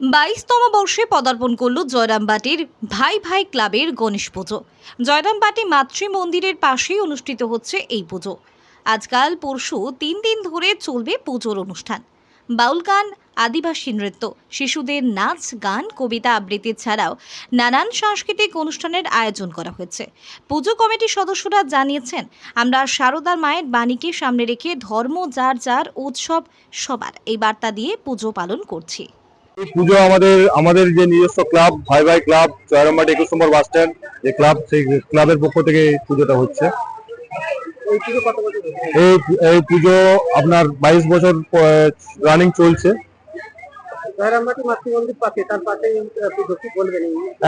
বাইশতম বর্ষে পদার্পণ করল জয়রামবাটির ভাই ভাই ক্লাবের গণেশ পুজো। জয়রামবাটি মাতৃ মন্দিরের পাশেই অনুষ্ঠিত হচ্ছে এই পুজো। আজকাল পরশু তিন দিন ধরে চলবে পুজোর অনুষ্ঠান। বাউল গান আদিবাসী নৃত্য, শিশুদের নাচ, গান, কবিতা আবৃত্তি ছাড়াও নানান সাংস্কৃতিক অনুষ্ঠানের আয়োজন করা হয়েছে। পুজো কমিটির সদস্যরা জানিয়েছেন, আমরা সারদার মায়ের বাণীকে সামনে রেখে ধর্ম, যার যার, উৎসব সবার এই বার্তা দিয়ে পুজো পালন করছি। পুজো আমাদের আমাদের যে নিজস্ব ক্লাব, ভাই ভাই ক্লাব জয়রামবাটি একুশ নম্বর বাস স্ট্যান্ড যে ক্লাব, সেই ক্লাবের পক্ষ থেকে এই পুজোটা হচ্ছে এই এই পুজো আপনার বাইশ বছর রানিং চলছে?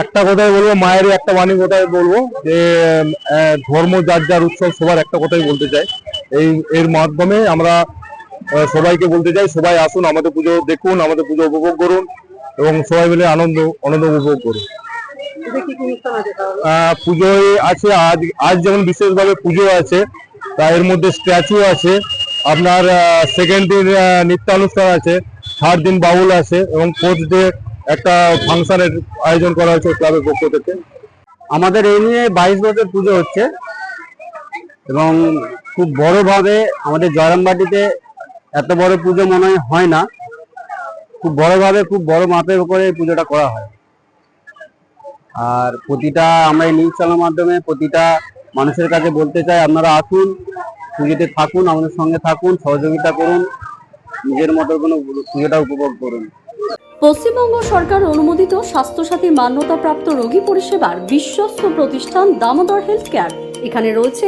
একটা কথাই বলব মায়ের একটা বাণী কথাই বলব, যে ধর্ম যার যার উৎসব, সবার একটা কথাই বলতে চাই এই, এর মাধ্যমে আমরা সবাইকে বলতে চাই সবাই আসুন আমাদের পুজো দেখুন আমাদের পুজো উপভোগ করুন এবং সবাই মিলে আনন্দ আনন্দ উপভোগ করুন। পুজোয় আছে আজ আজ যেমন বিশেষভাবে পুজো আছে তা এর মধ্যে স্ট্যাচু আছে আপনার সেকেন্ড দিন নৃত্যানুষ্ঠান আছে থার্ড দিন বাউল আছে এবং ফোর্থ ডে একটা ফাংশনের আয়োজন করা হয়েছে ক্লাবের পক্ষ থেকে। আমাদের এই নিয়ে বাইশ বছর পুজো হচ্ছে এবং খুব বড়ভাবে আমাদের জয়রামবাটিতে এত বড় পুজো মনে হয় না। খুব বড়ভাবে, খুব বড় মাপের উপরে পুজোটা করা হয়। আর প্রতিটা আমরা এই নিউজ চ্যানেলের মাধ্যমে প্রতিটা মানুষের কাছে বলতে চাই, আপনারা আসুন, পুজোতে থাকুন, আমাদের সঙ্গে থাকুন, সহযোগিতা করুন, নিজের মতো কোনো পুজোটা উপভোগ করুন। পশ্চিমবঙ্গ সরকার অনুমোদিত স্বাস্থ্যসাথী মান্যতাপ্রাপ্ত রোগী পরিষেবার বিশ্বস্ত প্রতিষ্ঠান দামোদর হেলথ কেয়ার। এখানে রয়েছে